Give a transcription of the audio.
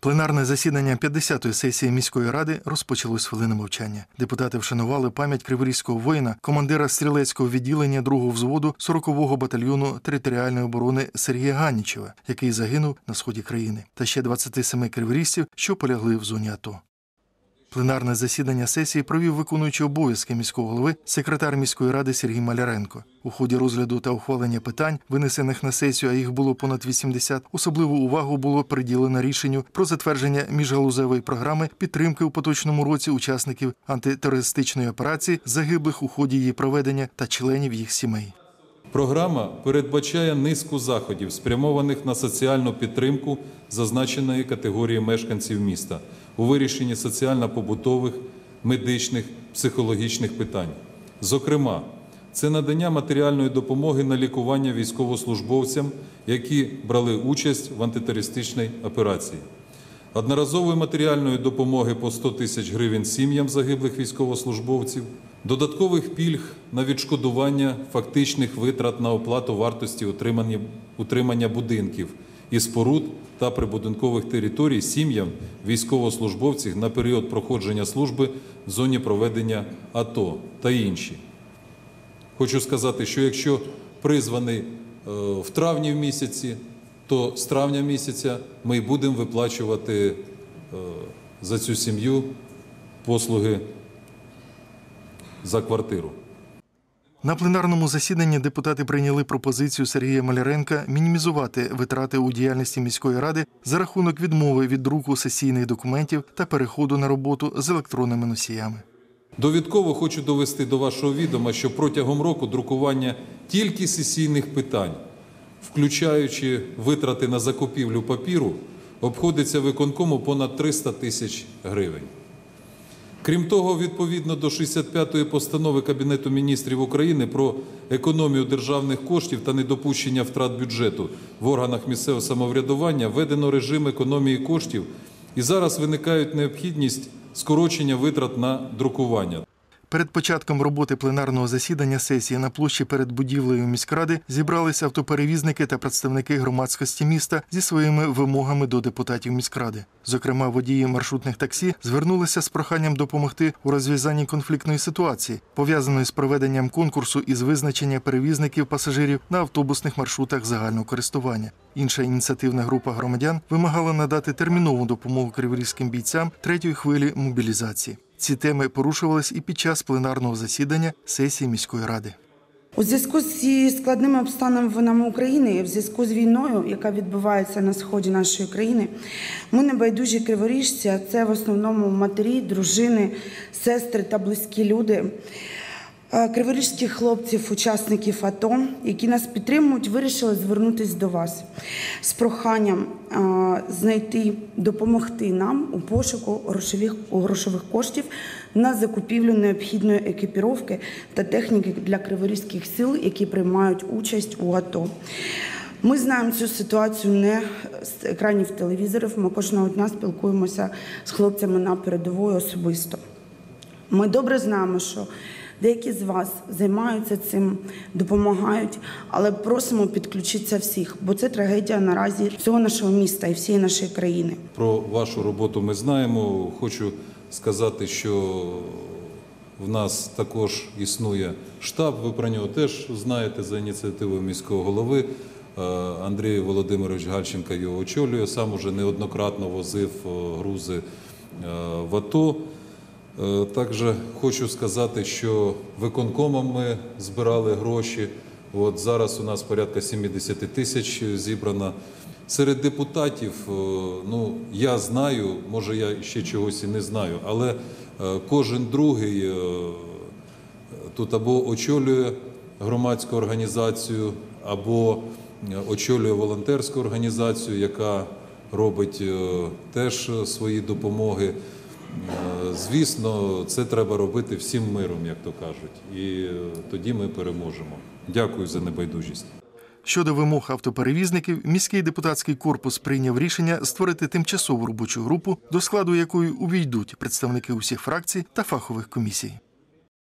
Пленарне засідання 50-ї сесії міської ради розпочалось хвилини мовчання. Депутати вшанували пам'ять криворізького воїна, командира стрілецького відділення 2-го взводу 40-го батальйону територіальної оборони Сергія Ганічева, який загинув на сході країни, та ще 27 криворізців, що полягли в зоні АТО. Пленарне засідання сесії провів виконуючий обов'язки міського голови секретар міської ради Сергій Маляренко. У ході розгляду та ухвалення питань, винесених на сесію, а їх було понад 80, особливу увагу було приділено рішенню про затвердження міжгалузевої програми підтримки у поточному році учасників антитерористичної операції, загиблих у ході її проведення та членів їх сімей. Програма передбачає низку заходів, спрямованих на соціальну підтримку зазначеної категорії мешканців міста у вирішенні соціально-побутових, медичних, психологічних питань. Зокрема, це надання матеріальної допомоги на лікування військовослужбовцям, які брали участь в антитерористичній операції. Одноразової матеріальної допомоги по 100 тисяч гривень сім'ям загиблих військовослужбовців, додаткових пільг на відшкодування фактичних витрат на оплату вартості утримання, будинків і споруд та прибудинкових територій сім'ям військовослужбовців на період проходження служби в зоні проведення АТО та інші. Хочу сказати, що якщо призваний е, в травні в місяці, то з травня місяця ми будемо виплачувати е, за цю сім'ю послуги за квартиру. На пленарному засіданні депутати прийняли пропозицію Сергія Маляренка мінімізувати витрати у діяльності міської ради за рахунок відмови від друку сесійних документів та переходу на роботу з електронними носіями. Довідково хочу довести до вашого відома, що протягом року друкування тільки сесійних питань, включаючи витрати на закупівлю папіру, обходиться виконкому понад 300 тисяч гривень. Крім того, відповідно до 65-ї постанови Кабінету міністрів України про економію державних коштів та недопущення втрат бюджету в органах місцевого самоврядування введено режим економії коштів, і зараз виникають необхідність скорочення витрат на друкування. Перед початком роботи пленарного засідання сесії на площі перед будівлею міськради зібралися автоперевізники та представники громадськості міста зі своїми вимогами до депутатів міськради. Зокрема, водії маршрутних таксі звернулися з проханням допомогти у розв'язанні конфліктної ситуації, пов'язаної з проведенням конкурсу із визначення перевізників пасажирів на автобусних маршрутах загального користування. Інша ініціативна група громадян вимагала надати термінову допомогу криворізьким бійцям третьої хвилі мобілізації. Ці теми порушувались і під час пленарного засідання сесії міської ради. У зв'язку з складними обставинами України, і в зв'язку з війною, яка відбувається на сході нашої країни, ми небайдужі криворіжці, а це в основному матері, дружини, сестри та близькі люди. Е, Криворіжських хлопців, учасників АТО, які нас підтримують, вирішили звернутися до вас з проханням е, знайти, допомогти нам у пошуку грошових, грошових коштів на закупівлю необхідної екіпіровки та техніки для криворізьких сил, які приймають участь у АТО. Ми знаємо цю ситуацію не з екранів телевізорів. Ми кожного дня спілкуємося з хлопцями на передової особисто. Ми добре знаємо, що деякі з вас займаються цим, допомагають, але просимо підключитися всіх, бо це трагедія наразі всього нашого міста і всієї нашої країни. Про вашу роботу ми знаємо. Хочу сказати, що в нас також існує штаб. Ви про нього теж знаєте за ініціативою міського голови. Е, Андрій Володимирович Гальченко його очолює. Сам уже неоднократно возив е, грузи е, в АТО. Е, Також хочу сказати, що виконкомом ми збирали гроші. От зараз у нас порядка 70 тисяч зібрано. Серед депутатів, е, ну я знаю, може я ще чогось і не знаю, але е, кожен другий тут або очолює громадську організацію, або очолює волонтерську організацію, яка робить теж свої допомоги. Е, Звісно, це треба робити всім миром, як то кажуть, і е, тоді ми переможемо. Дякую за небайдужість. Щодо вимог автоперевізників, міський депутатський корпус прийняв рішення створити тимчасову робочу групу, до складу якої увійдуть представники усіх фракцій та фахових комісій.